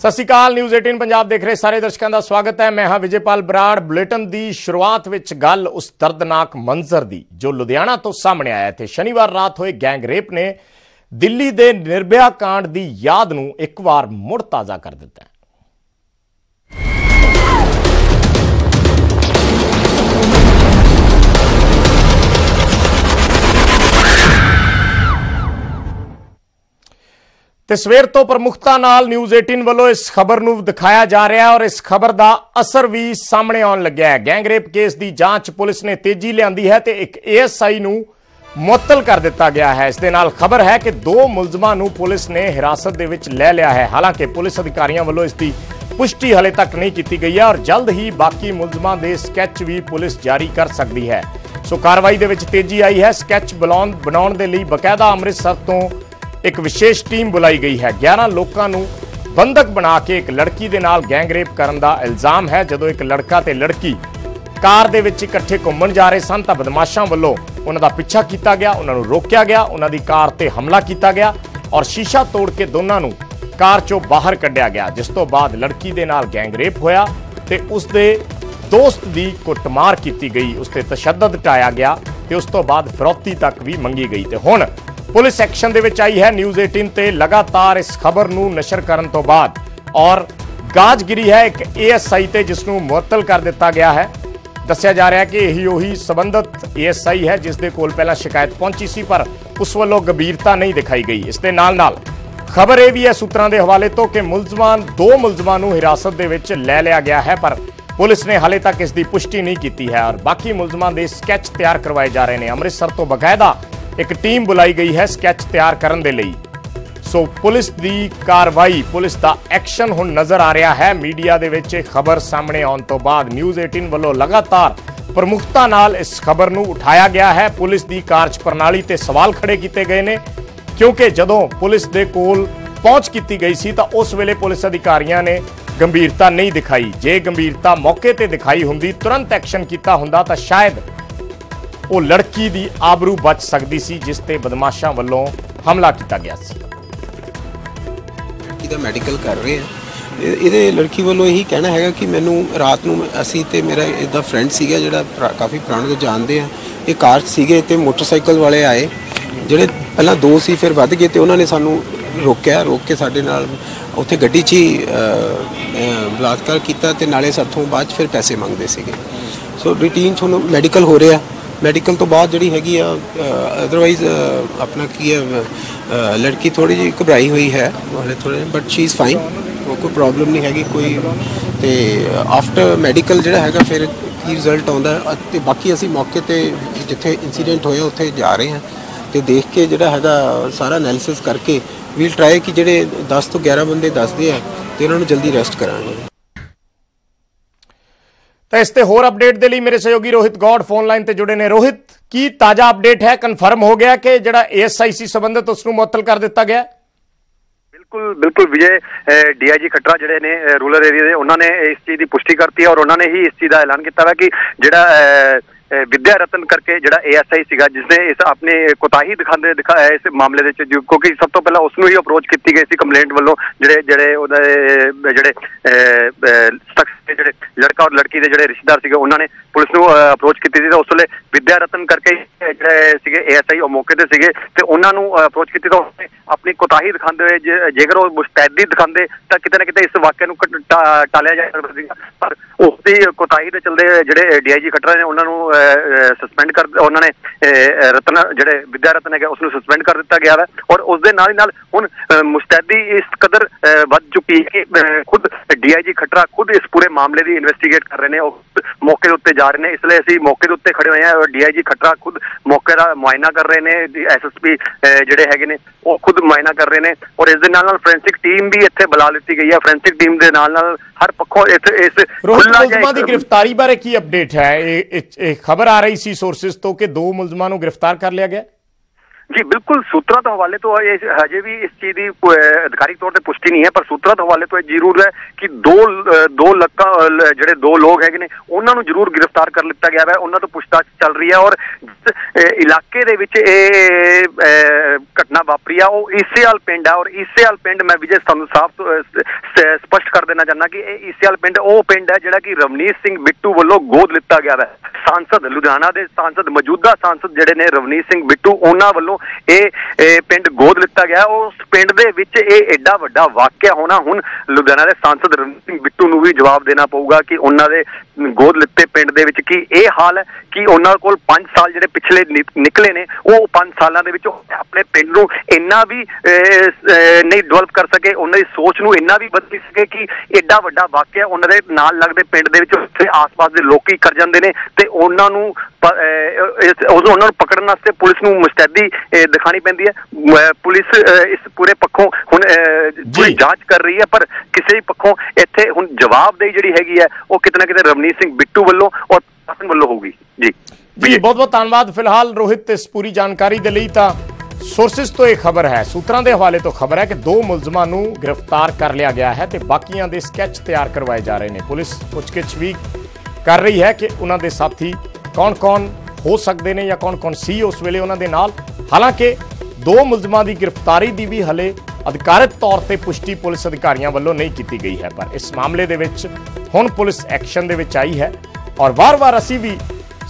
ਸਤਿ ਸ਼੍ਰੀ ਅਕਾਲ ਨਿਊਜ਼ 18 ਪੰਜਾਬ ਦੇਖ ਰਹੇ ਸਾਰੇ ਦਰਸ਼ਕਾਂ ਦਾ ਸਵਾਗਤ ਹੈ। ਮੈਂ ਹਾਂ ਵਿਜੇਪਾਲ ਬਰਾੜ। ਬੁਲੇਟਿਨ ਦੀ ਸ਼ੁਰੂਆਤ ਵਿੱਚ ਗੱਲ ਉਸ ਦਰਦਨਾਕ ਮੰਜ਼ਰ ਦੀ, ਜੋ ਲੁਧਿਆਣਾ ਤੋਂ ਸਾਹਮਣੇ ਆਇਆ ਤੇ ਸ਼ਨੀਵਾਰ ਰਾਤ ਹੋਏ ਗੈਂਗ ਰੇਪ ਨੇ ਦਿੱਲੀ ਦੇ ਨਿਰਭਇਆ ਕਾਂਡ ਦੀ ਯਾਦ ਨੂੰ ਇੱਕ ਵਾਰ ਮੁੜ ਤਾਜ਼ਾ ਕਰ ਦਿੱਤਾ ਹੈ। ਤੇ ਸਵੇਰ ਤੋਂ ਪ੍ਰਮੁਖਤਾ ਨਾਲ ਨਿਊਜ਼ 18 ਵੱਲੋਂ ਇਸ ਖਬਰ ਨੂੰ ਦਿਖਾਇਆ ਜਾ ਰਿਹਾ ਹੈ ਔਰ ਇਸ ਖਬਰ ਦਾ ਅਸਰ ਵੀ ਸਾਹਮਣੇ ਆਉਣ ਲੱਗਿਆ ਹੈ। ਗੈਂਗਰੇਪ ਕੇਸ ਦੀ ਜਾਂਚ ਪੁਲਿਸ ਨੇ ਤੇਜ਼ੀ ਲਿਆਂਦੀ ਹੈ ਤੇ ਇੱਕ ਏਐਸਆਈ ਨੂੰ ਮੁਅੱਤਲ ਕਰ ਦਿੱਤਾ ਗਿਆ ਹੈ। ਇਸ ਦੇ ਨਾਲ ਖਬਰ ਹੈ ਕਿ ਦੋ ਮੁਲਜ਼ਮਾਂ ਨੂੰ ਪੁਲਿਸ ਨੇ ਹਿਰਾਸਤ ਦੇ ਵਿੱਚ ਲੈ ਲਿਆ ਹੈ। ਹਾਲਾਂਕਿ ਪੁਲਿਸ ਅਧਿਕਾਰੀਆਂ ਵੱਲੋਂ ਇਸ ਦੀ ਪੁਸ਼ਟੀ ਹਲੇ ਤੱਕ ਨਹੀਂ ਕੀਤੀ ਗਈ ਹੈ ਔਰ ਜਲਦ ਹੀ ਬਾਕੀ ਮੁਲਜ਼ਮਾਂ ਦੇ ਸਕੈਚ ਵੀ ਪੁਲਿਸ ਜਾਰੀ ਕਰ ਸਕਦੀ ਹੈ। ਸੋ ਕਾਰਵਾਈ ਦੇ ਵਿੱਚ ਤੇਜ਼ੀ ਆਈ ਹੈ। ਸਕੈਚ ਬਣਾਉਣ ਦੇ ਲਈ ਬਕਾਇਦਾ ਅੰਮ੍ਰਿਤਸਰ ਤੋਂ ਇੱਕ ਵਿਸ਼ੇਸ਼ ਟੀਮ ਬੁਲਾਈ ਗਈ ਹੈ। 11 ਲੋਕਾਂ ਨੂੰ ਬੰਦਕ ਬਣਾ ਕੇ ਇੱਕ ਲੜਕੀ ਦੇ ਨਾਲ ਗੈਂਗਰੇਪ ਕਰਨ ਦਾ ਇਲਜ਼ਾਮ ਹੈ। ਜਦੋਂ ਇੱਕ ਲੜਕਾ ਤੇ ਲੜਕੀ ਕਾਰ ਦੇ ਵਿੱਚ ਇਕੱਠੇ ਘੁੰਮਣ ਜਾ ਰਹੇ ਸਨ ਤਾਂ ਬਦਮਾਸ਼ਾਂ ਵੱਲੋਂ ਉਹਨਾਂ ਦਾ ਪਿੱਛਾ ਕੀਤਾ ਗਿਆ, ਉਹਨਾਂ ਨੂੰ ਰੋਕਿਆ ਗਿਆ, ਉਹਨਾਂ ਦੀ ਕਾਰ ਤੇ ਹਮਲਾ ਕੀਤਾ ਗਿਆ ਔਰ ਸ਼ੀਸ਼ਾ ਤੋੜ ਕੇ ਦੋਨਾਂ ਨੂੰ ਕਾਰ ਚੋਂ ਬਾਹਰ ਕੱਢਿਆ ਗਿਆ, ਜਿਸ ਤੋਂ ਬਾਅਦ ਲੜਕੀ ਦੇ ਨਾਲ ਗੈਂਗਰੇਪ ਹੋਇਆ ਤੇ ਉਸ ਦੇ ਦੋਸਤ ਦੀ ਕੁੱਟਮਾਰ ਕੀਤੀ ਗਈ, ਉਸ ਤੇ ਤਸ਼ੱਦਦ ਟਾਇਆ ਗਿਆ ਤੇ ਉਸ ਤੋਂ ਬਾਅਦ ਫਰੌਤੀ ਤੱਕ ਵੀ ਮੰਗੀ ਗਈ ਤੇ ਹੁਣ ਪੁਲਿਸ ਐਕਸ਼ਨ ਦੇ ਵਿੱਚ ਆਈ ਹੈ। ਨਿਊਜ਼ 18 ਤੇ ਲਗਾਤਾਰ ਇਸ ਖਬਰ ਨੂੰ ਨਸ਼ਰ ਕਰਨ ਤੋਂ ਬਾਅਦ। ਔਰ ਗਾਜਗਿਰੀ ਹੈ ਇੱਕ ਏਐਸਆਈ ਤੇ, ਜਿਸ ਨੂੰ ਮੁਅੱਤਲ ਕਰ ਦਿੱਤਾ ਗਿਆ ਹੈ। ਦੱਸਿਆ ਜਾ ਰਿਹਾ ਕਿ ਇਹੀ ਉਹੀ ਸਬੰਧਤ ਏਐਸਆਈ ਹੈ, ਜਿਸ ਦੇ ਕੋਲ ਪਹਿਲਾਂ ਸ਼ਿਕਾਇਤ ਪਹੁੰਚੀ ਸੀ, ਪਰ ਉਸ ਵੱਲੋਂ ਗੰਭੀਰਤਾ ਨਹੀਂ ਦਿਖਾਈ ਗਈ। ਇਸ ਦੇ ਨਾਲ ਨਾਲ ਖਬਰ ਇਹ ਵੀ ਹੈ ਸੂਤਰਾਂ ਦੇ ਹਵਾਲੇ ਤੋਂ ਕਿ ਮੁਲਜ਼ਮਾਂ ਦੋ ਮੁਲਜ਼ਮਾਂ ਨੂੰ ਹਿਰਾਸਤ ਦੇ ਵਿੱਚ ਲੈ ਲਿਆ ਗਿਆ ਹੈ, ਪਰ ਪੁਲਿਸ ਨੇ ਹਾਲੇ ਤੱਕ ਇਸ ਦੀ ਪੁਸ਼ਟੀ ਨਹੀਂ ਕੀਤੀ ਹੈ। ਔਰ ਬਾਕੀ ਮੁਲਜ਼ਮਾਂ ਦੇ ਸਕੈਚ ਤਿਆਰ ਕਰਵਾਏ ਜਾ ਰਹੇ ਨੇ। ਅੰਮ੍ਰਿਤਸਰ ਤੋਂ ਬਕਾਇਦਾ ਇੱਕ ਟੀਮ ਬੁਲਾਈ ਗਈ ਹੈ ਸਕੈਚ ਤਿਆਰ ਕਰਨ ਦੇ ਲਈ। ਸੋ ਪੁਲਿਸ ਦੀ ਕਾਰਵਾਈ, ਪੁਲਿਸ ਦਾ ਐਕਸ਼ਨ ਹੁਣ ਨਜ਼ਰ ਆ ਰਿਹਾ ਹੈ। ਮੀਡੀਆ ਦੇ ਵਿੱਚ ਇਹ ਖਬਰ ਸਾਹਮਣੇ ਆਉਣ ਤੋਂ ਬਾਅਦ ਨਿਊਜ਼ 18 ਵੱਲੋਂ ਲਗਾਤਾਰ ਪ੍ਰਮੁਖਤਾ ਨਾਲ ਇਸ ਖਬਰ ਨੂੰ ਉਠਾਇਆ ਗਿਆ ਹੈ। ਪੁਲਿਸ ਦੀ ਕਾਰਜ ਪ੍ਰਣਾਲੀ ਤੇ ਸਵਾਲ ਖੜੇ ਕੀਤੇ ਗਏ ਨੇ, ਕਿਉਂਕਿ ਜਦੋਂ ਪੁਲਿਸ ਦੇ ਕੋਲ ਪਹੁੰਚ ਕੀਤੀ ਗਈ ਸੀ ਤਾਂ ਉਸ ਵੇਲੇ ਪੁਲਿਸ ਅਧਿਕਾਰੀਆਂ ਨੇ ਗੰਭੀਰਤਾ ਨਹੀਂ ਦਿਖਾਈ। ਜੇ ਗੰਭੀਰਤਾ ਮੌਕੇ ਤੇ ਦਿਖਾਈ ਹੁੰਦੀ, ਤੁਰੰਤ ਐਕਸ਼ਨ ਕੀਤਾ ਹੁੰਦਾ ਤਾਂ ਸ਼ਾਇਦ ਉਹ ਲੜਕੀ ਦੀ ਆਬਰੂ ਬਚ ਸਕਦੀ ਸੀ, ਜਿਸ ਤੇ ਬਦਮਾਸ਼ਾਂ ਵੱਲੋਂ ਹਮਲਾ ਕੀਤਾ ਗਿਆ ਸੀ। ਲੜਕੀ ਦਾ ਮੈਡੀਕਲ ਕਰ ਰਹੇ ਆ। ਇਹਦੇ ਲੜਕੀ ਵੱਲੋਂ ਇਹੀ ਕਹਿਣਾ ਹੈਗਾ ਕਿ ਮੈਨੂੰ ਰਾਤ ਨੂੰ ਅਸੀਂ ਤੇ ਮੇਰਾ ਇਹਦਾ ਫਰੈਂਡ ਸੀਗਾ ਜਿਹੜਾ ਕਾਫੀ ਪੁਰਾਣੇ ਤੋਂ ਜਾਣਦੇ ਆ। ਇਹ ਕਾਰ ਸੀਗੇ ਤੇ ਮੋਟਰਸਾਈਕਲ ਵਾਲੇ ਆਏ। ਜਿਹੜੇ ਪਹਿਲਾਂ ਦੋ ਸੀ, ਫਿਰ ਵੱਧ ਗਏ ਤੇ ਉਹਨਾਂ ਨੇ ਸਾਨੂੰ ਰੋਕਿਆ, ਰੋਕ ਕੇ ਸਾਡੇ ਨਾਲ ਉੱਥੇ ਗੱਡੀ 'ਚ ਹੀ ਬਲਾਤਕਾਰ ਕੀਤਾ ਤੇ ਨਾਲੇ ਸਾਥੋਂ ਬਾਅਦ 'ਚ ਫਿਰ ਪੈਸੇ ਮੰਗਦੇ ਸੀਗੇ। ਸੋ ਰੂਟੀਨ ਤੁਹਾਨੂੰ ਮੈਡੀਕਲ ਹੋ ਰਿਹਾ। ਮੈਡੀਕਲ ਤੋਂ ਬਾਅਦ ਜਿਹੜੀ ਹੈਗੀ ਆ ਅਦਰਵਾਈਜ਼ ਆਪਣਾ ਕੀ ਹੈ ਲੜਕੀ ਥੋੜੀ ਜਿਹੀ ਘਬਰਾਈ ਹੋਈ ਹੈ, ਹਾਲੇ ਥੋੜੇ ਬਟ ਸ਼ੀ ਇਜ਼ ਫਾਈਨ ਕੋਈ ਪ੍ਰੋਬਲਮ ਨਹੀਂ ਹੈਗੀ, ਕੋਈ, ਤੇ ਆਫਟਰ ਮੈਡੀਕਲ ਜਿਹੜਾ ਹੈਗਾ, ਫਿਰ ਕੀ ਰਿਜ਼ਲਟ ਆਉਂਦਾ ਹੈ। ਅਤੇ ਬਾਕੀ ਅਸੀਂ ਮੌਕੇ ਤੇ ਜਿੱਥੇ ਇਨਸੀਡੈਂਟ ਹੋਇਆ, ਉੱਥੇ ਜਾ ਰਹੇ ਹਾਂ। ਤੇ ਦੇਖ ਕੇ ਜਿਹੜਾ ਹੈਗਾ, ਸਾਰਾ ਐਨਾਲਿਸਿਸ ਕਰਕੇ ਵੀਲ ਟਰਾਈ ਕਿ ਜਿਹੜੇ 10 ਤੋਂ 11 ਬੰਦੇ ਦੱਸਦੇ ਆ, ਤੇ ਉਹਨਾਂ ਨੂੰ ਜਲਦੀ ਰੈਸਟ ਕਰਾਂਗੇ। ਤਾਂ ਇਸ ਤੇ ਹੋਰ ਅਪਡੇਟ ਦੇ ਲਈ ਮੇਰੇ ਸਹਿਯੋਗੀ ਰੋਹਿਤ ਗੌਡ ਫੋਨ ਲਾਈਨ ਤੇ ਜੁੜੇ ਨੇ। ਰੋਹਿਤ ਕੀ ਤਾਜ਼ਾ ਅਪਡੇਟ ਹੈ? ਕਨਫਰਮ ਹੋ ਗਿਆ ਕਿ ਜਿਹੜਾ ਏਐਸਆਈਸੀ ਸੰਬੰਧਤ ਉਸ ਨੂੰ ਮੁਅੱਤਲ ਕਰ ਦਿੱਤਾ ਗਿਆ? ਬਿਲਕੁਲ ਬਿਲਕੁਲ ਵਿਜੇ ਡੀਆਈਜੀ ਖੱਟਰਾ ਜਿਹੜੇ ਨੇ ਰੂਰਲ ਏਰੀਆ ਦੇ ਉਹਨਾਂ ਨੇ ਇਸ ਚੀਜ਼ ਦੀ ਪੁਸ਼ਟੀ ਕਰਤੀ ਹੈ ਔਰ ਉਹਨਾਂ ਨੇ ਹੀ ਇਸ ਚੀਜ਼ ਦਾ ਐਲਾਨ ਕੀਤਾ ਹੈ ਕਿ ਜਿਹੜਾ ਅਹ, ਵਿਦਿਆ ਰਤਨ ਕਰਕੇ ਜਿਹੜਾ ਏਐਸਆਈ ਸੀਗਾ, ਜਿਸਨੇ ਇਸ ਆਪਣੇ ਕੋਤਾਹੀ ਦਿਖਾਉਂਦੇ ਦਿਖਾਇਆ ਇਸ ਮਾਮਲੇ ਦੇ ਵਿੱਚ ਕਿਉਂਕਿ ਸਭ ਤੋਂ ਪਹਿਲਾਂ ਉਸ ਨੂੰ ਹੀ ਅਪਰੋਚ ਕੀਤੀ ਗਈ ਸੀ ਕੰਪਲੇਂਟ ਵੱਲੋਂ, ਜਿਹੜੇ ਜਿਹੜੇ ਉਹਦੇ, ਜਿਹੜੇ ਸ਼ਖਸ ਜਿਹੜੇ ਲੜਕਾ ਔਰ ਲੜਕੀ ਦੇ ਜਿਹੜੇ ਰਿਸ਼ਤੇਦਾਰ ਸੀਗੇ, ਉਹਨਾਂ ਨੇ ਪੁਲਿਸ ਨੂੰ ਅਪਰੋਚ ਕੀਤੀ ਸੀ। ਤਾਂ ਉਸ ਵੇਲੇ ਵਿਦਿਆ ਰਤਨ ਕਰਕੇ ਜਿਹੜੇ ਸੀਗੇ ਏਐਸਆਈ ਉਹ ਮੌਕੇ ਤੇ ਸੀਗੇ ਤੇ ਉਹਨਾਂ ਨੂੰ ਅਪਰੋਚ ਕੀਤੀ ਤਾਂ ਉਹਨੇ ਆਪਣੀ ਕੋਤਾਹੀ ਦਿਖਾਉਂਦੇ ਹੋਏ ਜੇਕਰ ਉਹ ਮੁਸਤੈਦੀ ਦਿਖਾਉਂਦੇ ਤਾਂ ਕਿਤੇ ਨਾ ਕਿਤੇ ਇਸ ਵਾਕਿਆ ਨੂੰ ਟਾਲਿਆ ਜਾ ਸਕਦਾ ਸੀਗਾ। ਪਰ ਉਸ ਦੀ ਕੋਤਾਹੀ ਦੇ ਚਲਦੇ ਜਿਹੜੇ ਡੀਆਈਜੀ ਖੱਟਰ ਨੇ, ਉਹਨਾਂ ਨੂੰ ਸਸਪੈਂਡ ਕਰ ਉਹਨਾਂ ਨੇ ਰਤਨ ਜਿਹੜੇ ਵਿਦਿਆ ਰਤਨ ਹੈਗਾ ਉਸ ਨੂੰ ਸਸਪੈਂਡ ਕਰ ਦਿੱਤਾ ਗਿਆ ਹੈ ਔਰ ਉਸ ਦੇ ਨਾਲ ਹੀ ਨਾਲ ਹੁਣ ਮੁਸਤੈਦੀ ਇਸ ਕਦਰ ਵੱਧ ਚੁੱਕੀ ਹੈ ਕਿ ਖੁਦ ਡੀਆਈਜੀ ਖੱਟਰਾ ਖੁਦ ਇਸ ਪੂਰੇ ਮਾਮਲੇ ਦੀ ਇਨਵੈਸਟੀਗੇਟ ਕਰ ਰਹੇ ਨੇ ਉਹ ਮੌਕੇ ਦੇ ਉੱਤੇ ਜਾ ਰਹੇ ਨੇ ਇਸ ਲਈ ਅਸੀਂ ਮੌਕੇ ਦੇ ਉੱਤੇ ਖੜੇ ਹੋਏ ਹਾਂ ਡੀਆਈਜੀ ਖੱਟਰਾ ਖੁਦ ਮੌਕੇ ਦਾ ਮੁਆਇਨਾ ਕਰ ਰਹੇ ਨੇ ਐਸਐਸਪੀ ਜਿਹੜੇ ਹੈਗੇ ਨੇ ਉਹ ਖੁਦ ਮੁਆਇਨਾ ਕਰ ਰਹੇ ਨੇ ਔਰ ਇਸ ਦੇ ਨਾਲ ਨਾਲ ਫੋਰੈਂਸਿਕ ਟੀਮ ਵੀ ਇੱਥੇ ਬੁਲਾ ਲਿੱਤੀ ਗਈ ਹੈ ਫੋਰੈਂਸਿਕ ਟੀਮ ਦੇ ਨਾਲ ਨਾਲ ਹਰ ਪੱਖੋਂ ਇਸ ਇਸ ਜਿਹਾ ਮੁਲਜ਼ਮਾਂ ਦੀ ਗ੍ਰਿਫਤਾਰੀ ਬਾਰੇ ਕੀ ਅਪਡੇਟ ਹੈ? ਇਹ ਖਬਰ ਆ ਰਹੀ ਸੀ ਸੋਰਸਸ ਤੋਂ ਕਿ ਦੋ ਮੁਲਜ਼ਮਾਂ ਨੂੰ ਗ੍ਰਿਫਤਾਰ ਕਰ ਲਿਆ ਗਿਆ। ਜੀ ਬਿਲਕੁਲ ਸੂਤਰਾਂ ਤੋਂ ਹਵਾਲੇ ਤੋਂ ਇਹ ਹਜੇ ਵੀ ਇਸ ਚੀਜ਼ ਦੀ ਅਹ, ਅਧਿਕਾਰਿਕ ਤੌਰ ਤੇ ਪੁਸ਼ਟੀ ਨਹੀਂ ਹੈ ਪਰ ਸੂਤਰਾਂ ਤੋਂ ਹਵਾਲੇ ਤੋਂ ਇਹ ਜ਼ਰੂਰ ਹੈ ਕਿ ਦੋ ਅਹ, ਦੋ ਲੱਕਾਂ ਅਹ, ਲ- ਜਿਹੜੇ ਦੋ ਲੋਕ ਹੈਗੇ ਨੇ ਉਹਨਾਂ ਨੂੰ ਜ਼ਰੂਰ ਗ੍ਰਿਫਤਾਰ ਕਰ ਲਿੱਤਾ ਗਿਆ ਹੈ ਉਹਨਾਂ ਤੋਂ ਪੁੱਛਤਾਛ ਚੱਲ ਰਹੀ ਹੈ ਔਰ ਜਿਸ, ਇਲਾਕੇ ਦੇ ਵਿੱਚ ਇਹ ਘਟਨਾ ਵਾਪਰੀ ਆ ਉਹ ਈਸੇਵਾਲ ਪਿੰਡ ਆ ਔਰ ਈਸੇਵਾਲ ਪਿੰਡ ਮੈਂ ਵਿਜੇ ਤੁਹਾਨੂੰ ਸਾਫ਼ ਤੋਂ, ਸਪਸ਼ਟ ਕਰ ਦੇਣਾ ਚਾਹੁੰਦਾ ਕਿ ਇਹ ਈਸੇਵਾਲ ਪਿੰਡ ਉਹ ਪਿੰਡ ਹੈ ਜਿਹੜਾ ਕਿ ਰਵਨੀਤ ਸਿੰਘ ਬਿੱਟੂ ਵੱਲੋਂ ਗੋਦ ਲਿੱਤਾ ਗਿਆ ਹੈ। ਸਾਂਸਦ ਲੁਧਿਆਣਾ ਦੇ ਸਾਂਸਦ ਮੌਜੂਦਾ ਸਾਂਸਦ ਜਿਹੜੇ ਨੇ ਰਵਨੀਤ ਸਿੰਘ ਬਿੱਟੂ ਉਹਨਾਂ ਵੱਲੋਂ ਇਹ ਪਿੰਡ ਗੋਦ ਲਿੱਤਾ ਗਿਆ। ਉਸ ਪਿੰਡ ਦੇ ਵਿੱਚ ਇਹ ਐਡਾ ਵੱਡਾ ਵਾਕਿਆ ਹੋਣਾ ਹੁਣ ਲੁਧਿਆਣਾ ਦੇ ਸਾਂਸਦ ਰਵਨੀਤ ਸਿੰਘ ਬਿੱਟੂ ਨੂੰ ਵੀ ਜਵਾਬ ਦੇਣਾ ਪਊਗਾ ਕਿ ਉਹਨਾਂ ਦੇ ਗੋਦ ਲਿੱਤੇ ਪਿੰਡ ਦੇ ਵਿੱਚ ਕੀ ਇਹ ਹਾਲ ਹੈ ਕਿ ਉਹਨਾਂ ਕੋਲ 5 ਸਾਲ ਜਿਹੜੇ ਪਿਛਲੇ ਨਿਕਲੇ ਨੇ ਉਹ 5 ਸਾਲਾਂ ਦੇ ਵਿੱਚ ਆਪਣੇ ਪਿੰਡ ਨੂੰ ਇੰਨਾ ਵੀ ਨਹੀਂ ਡਿਵੈਲਪ ਕਰ ਸਕੇ ਉਹਨਾਂ ਦੀ ਸੋਚ ਨੂੰ ਇੰਨਾ ਵੀ ਬਦਲ ਸਕੇ ਕਿ ਐਡਾ ਵੱਡਾ ਵਾਕਿਆ ਉਹਨਾਂ ਦੇ ਨਾਲ ਲੱਗਦੇ ਪਿੰਡ ਦੇ ਵਿੱਚ ਉੱਥੇ ਆਸ-ਪਾਸ ਦੇ ਲੋਕੀ ਕਰ ਜਾਂਦੇ ਨੇ ਤੇ ਉਹਨਾਂ ਨੂੰ ਉਹਨਾਂ ਨੂੰ ਪਕੜਨ ਵਾਸਤੇ ਪੁਲਿਸ ਨੂੰ ਮੁਸਤੈਦੀ ਦਿਖਾਣੀ ਪੈਂਦੀ ਹੈ। ਪੁਲਿਸ ਇਸ ਪੂਰੇ ਪੱਖੋਂ ਹੁਣ ਪੂਰੀ ਜਾਂਚ ਕਰ ਰਹੀ ਹੈ ਪਰ ਕਿਸੇ ਵੀ ਪੱਖੋਂ ਇੱਥੇ ਹੁਣ ਜਵਾਬਦੇਹੀ ਜਿਹੜੀ ਹੈਗੀ ਹੈ ਉਹ ਕਿਤੇ ਨਾ ਰਵਨੀਤ ਸਿੰਘ ਬਿੱਟੂ ਵੱਲੋਂ ਔਰ ਪ੍ਰਸ਼ਾਸਨ ਵੱਲੋਂ ਹੋਊਗੀ। ਜੀ। ਜੀ ਬਹੁਤ ਬਹੁਤ ਧੰਨਵਾਦ। ਫਿਲਹਾਲ ਰੋਹਿਤ ਇਸ ਪੂਰੀ ਜਾਣਕਾਰੀ ਦੇ ਲਈ ਤਾਂ ਸੋਰਸਿਸ ਤੋਂ ਇਹ ਖਬਰ ਹੈ। ਸੂਤਰਾਂ ਦੇ ਹਵਾਲੇ ਤੋਂ ਖਬਰ ਹੈ ਕਿ ਦੋ ਮੁਲਜ਼ਮਾਂ ਨੂੰ ਗ੍ਰਿਫਤਾਰ ਕਰ ਲਿਆ ਗਿਆ ਹੈ ਤੇ ਬਾਕੀਆਂ ਦੇ ਸਕੈਚ ਤਿਆਰ ਕਰਵਾਏ ਜਾ ਰਹੇ ਨੇ। ਪੁਲਿਸ ਪੁੱਛਗਿੱਛ ਵੀ ਕਰ ਰਹੀ ਹੈ ਕਿ ਉਹਨਾਂ ਦੇ ਸਾਥੀ ਕੌਣ-ਕੌਣ ਹੋ ਸਕਦੇ ਨੇ ਜਾਂ ਕੌਣ-ਕੌਣ ਸੀ ਉਸ ਵੇਲੇ ਉਹਨਾਂ ਦੇ ਨਾਲ। ਹਾਲਾਂਕਿ ਦੋ ਮੁਲਜ਼ਮਾਂ ਦੀ ਗ੍ਰਿਫਤਾਰੀ ਦੀ ਵੀ ਹਲੇ ਅਧਿਕਾਰਤ ਤੌਰ ਤੇ ਪੁਸ਼ਟੀ ਪੁਲਿਸ ਅਧਿਕਾਰੀਆਂ ਵੱਲੋਂ ਨਹੀਂ ਕੀਤੀ ਗਈ ਹੈ ਪਰ ਇਸ ਮਾਮਲੇ ਦੇ ਵਿੱਚ ਹੁਣ ਪੁਲਿਸ ਐਕਸ਼ਨ ਦੇ ਵਿੱਚ ਆਈ ਹੈ ਔਰ ਵਾਰ-ਵਾਰ ਅਸੀਂ ਵੀ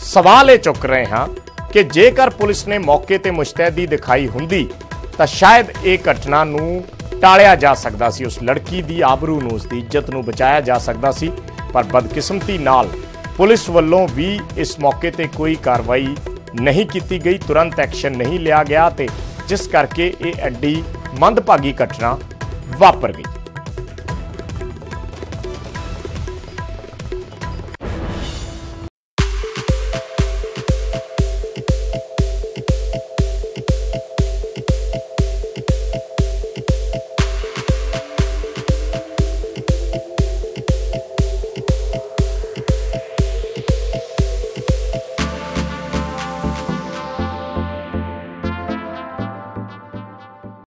ਸਵਾਲ ਇਹ ਚੁੱਕ ਰਹੇ ਹਾਂ ਕਿ ਜੇਕਰ ਪੁਲਿਸ ਨੇ ਮੌਕੇ ਤੇ ਮੁਸ਼ਤੈਦੀ ਦਿਖਾਈ ਹੁੰਦੀ ਤਾਂ ਸ਼ਾਇਦ ਇਹ ਘਟਨਾ ਨੂੰ ਟਾਲਿਆ ਜਾ ਸਕਦਾ ਸੀ, ਉਸ ਲੜਕੀ ਦੀ ਆਬਰੂ ਨੂੰ ਉਸ ਦੀ ਇੱਜ਼ਤ ਨੂੰ ਬਚਾਇਆ ਜਾ ਸਕਦਾ ਸੀ। ਪਰ ਬਦਕਿਸਮਤੀ ਨਾਲ ਪੁਲਿਸ ਵੱਲੋਂ ਵੀ ਇਸ ਮੌਕੇ ਤੇ ਕੋਈ ਕਾਰਵਾਈ ਨਹੀਂ ਕੀਤੀ ਗਈ, ਤੁਰੰਤ ਐਕਸ਼ਨ ਨਹੀਂ ਲਿਆ ਗਿਆ ਤੇ ਜਿਸ ਕਰਕੇ ਇਹ ਐਡੀ ਮੰਦਭਾਗੀ ਘਟਨਾ ਵਾਪਰ ਗਈ।